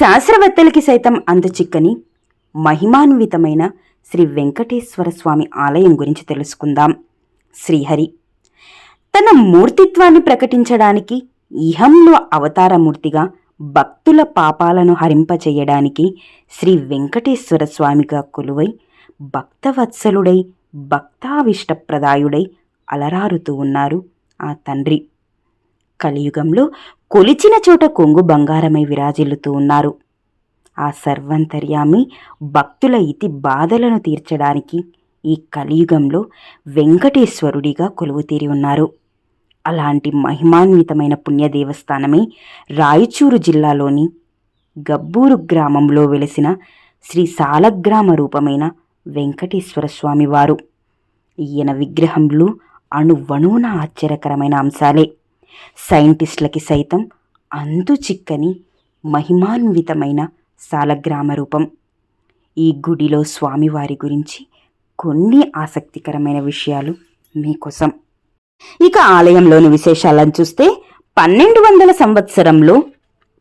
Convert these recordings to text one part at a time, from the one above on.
శాస్త్రవేత్తలకి సైతం అంత చిక్కని మహిమాన్వితమైన శ్రీ వెంకటేశ్వర స్వామి ఆలయం గురించి తెలుసుకుందాం. శ్రీహరి తన మూర్తిత్వాన్ని ప్రకటించడానికి ఇహంలో అవతారమూర్తిగా భక్తుల పాపాలను హరింపచేయడానికి శ్రీ వెంకటేశ్వర స్వామిగా కొలువై భక్తవత్సలుడై భక్తావిష్టప్రదాయుడై అలరారుతూ ఉన్నారు ఆ తండ్రి. కలియుగంలో కొలిచిన చోట కొంగు బంగారమై విరాజిల్లుతూ ఉన్నారు. ఆ సర్వంతర్యామి భక్తుల ఇతి బాధలను తీర్చడానికి ఈ కలియుగంలో వెంకటేశ్వరుడిగా కొలువుతీరి ఉన్నారు. అలాంటి మహిమాన్వితమైన పుణ్య దేవస్థానమే రాయచూరు జిల్లాలోని గబ్బూరు గ్రామంలో వెలిసిన శ్రీ సాలగ్రామ రూపమైన వెంకటేశ్వర స్వామివారు. ఈయన విగ్రహంలో అణువణువున ఆశ్చర్యకరమైన అంశాలే. సైంటిస్టులకి సైతం అంతు చిక్కని మహిమాన్వితమైన సాలగ్రామ రూపం ఈ గుడిలో స్వామివారి గురించి కొన్ని ఆసక్తికరమైన విషయాలు మీకోసం. ఇక ఆలయంలోని విశేషాలను చూస్తే పన్నెండు వందల సంవత్సరంలో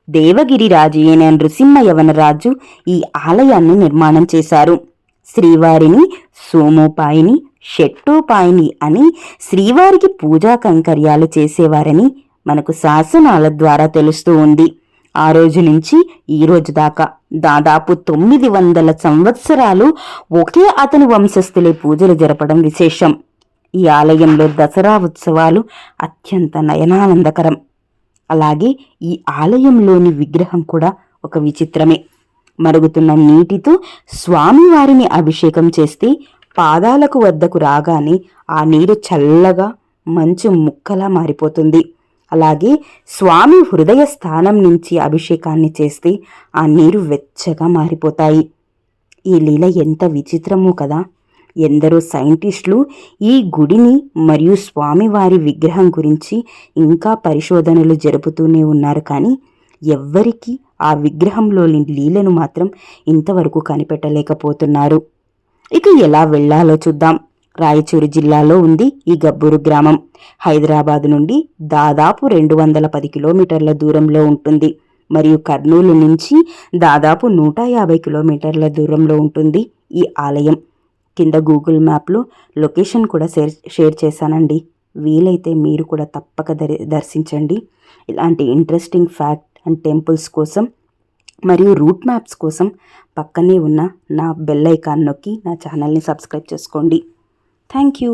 దేవగిరి రాజు అయిన నృసింహ యవనరాజు ఈ ఆలయాన్ని నిర్మాణం చేశారు. శ్రీవారిని సోమోపాయిని షెట్టోపాయిని అని శ్రీవారికి పూజా కంకర్యాలు చేసేవారని మనకు శాసనాల ద్వారా తెలుస్తూ ఉంది. ఆ రోజు నుంచి ఈ రోజు దాకా దాదాపు తొమ్మిది వందల సంవత్సరాలు ఒకే అతని వంశస్థులే పూజలు జరపడం విశేషం. ఈ ఆలయంలో దసరా ఉత్సవాలు అత్యంత నయనానందకరం. అలాగే ఈ ఆలయంలోని విగ్రహం కూడా ఒక విచిత్రమే. మరుగుతున్న నీటితో స్వామివారిని అభిషేకం చేస్తే పాదాలకు వద్దకు రాగానే ఆ నీరు చల్లగా మంచు ముక్కలా మారిపోతుంది. అలాగే స్వామి హృదయ స్థానం నుంచి అభిషేకాన్ని చేస్తే ఆ నీరు వెచ్చగా మారిపోతాయి. ఈ లీల ఎంత విచిత్రమో కదా! ఎందరో సైంటిస్టులు ఈ గుడిని మరియు స్వామివారి విగ్రహం గురించి ఇంకా పరిశోధనలు జరుపుతూనే ఉన్నారు కానీ ఎవ్వరికీ ఆ విగ్రహంలోని లీలను మాత్రం ఇంతవరకు కనిపెట్టలేకపోతున్నారు. ఇక ఎలా వెళ్ళాలో చూద్దాం. రాయచూరు జిల్లాలో ఉంది ఈ గబ్బూరు గ్రామం. హైదరాబాద్ నుండి దాదాపు రెండు వందల పది కిలోమీటర్ల దూరంలో ఉంటుంది. మరియు కర్నూలు నుంచి దాదాపు నూట యాభై కిలోమీటర్ల దూరంలో ఉంటుంది ఈ ఆలయం. కింద గూగుల్ మ్యాప్లో లొకేషన్ కూడా షేర్ షేర్ చేశానండి. వీలైతే మీరు కూడా తప్పక దర్శించండి. ఇలాంటి ఇంట్రెస్టింగ్ ఫ్యాక్ట్ అండ్ టెంపుల్స్ కోసం మరియు రూట్ మ్యాప్స్ కోసం పక్కనే ఉన్న నా బెల్ ఐకాన్ నొక్కి నా ఛానల్ని సబ్స్క్రైబ్ చేసుకోండి. Thank you.